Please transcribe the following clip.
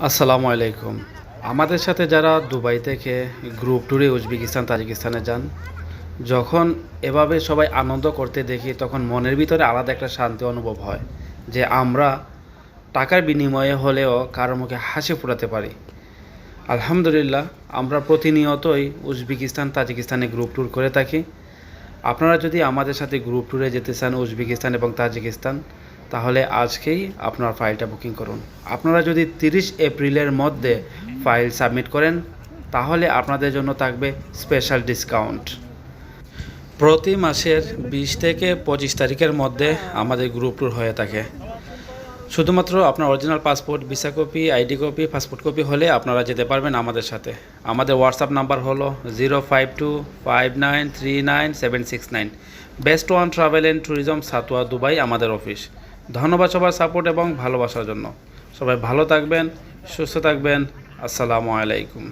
আসসালামু আলাইকুম। আমাদের সাথে যারা দুবাই থেকে গ্রুপ ট্যুরে উজবেকিস্তান, তাজিকিস্তানে যান, যখন এভাবে সবাই আনন্দ করতে দেখি, তখন মনের ভিতরে আলাদা একটা শান্তি অনুভব হয় যে আমরা টাকার বিনিময়ে হলেও কারও মুখে হাসি ফোটাতে পারি। আলহামদুলিল্লাহ, আমরা প্রতিনিয়তই উজবেকিস্তান, তাজিকিস্তানে গ্রুপ ট্যুর করে থাকি। আপনারা যদি আমাদের সাথে গ্রুপ ট্যুরে যেতে চান, উজবেকিস্তান এবং তাজিকিস্তান তাহলে আজকেই আপনার ফাইলটা বুকিং করুন। আপনারা যদি তিরিশ এপ্রিলের মধ্যে ফাইল সাবমিট করেন, তাহলে আপনাদের জন্য থাকবে স্পেশাল ডিসকাউন্ট। প্রতি মাসের বিশ থেকে পঁচিশ তারিখের মধ্যে আমাদের গ্রুপ ট্যুর হয়ে থাকে। শুধুমাত্র আপনার original passport, visa copy, ID copy, passport copy হলে আপনারা যেতে পারবেন আমাদের সাথে। আমাদের হোয়াটসঅ্যাপ নাম্বার হলো zero five two five nine three nine seven six nine. Best one travel and tourism Satwa Dubai আমাদের অফিস। ধন্যবাদ সবার সাপোর্ট এবং ভালোবাসার জন্য। সবাই ভালো থাকবেন সুস্থ থাকবেন। আসসালামু আলাইকুম।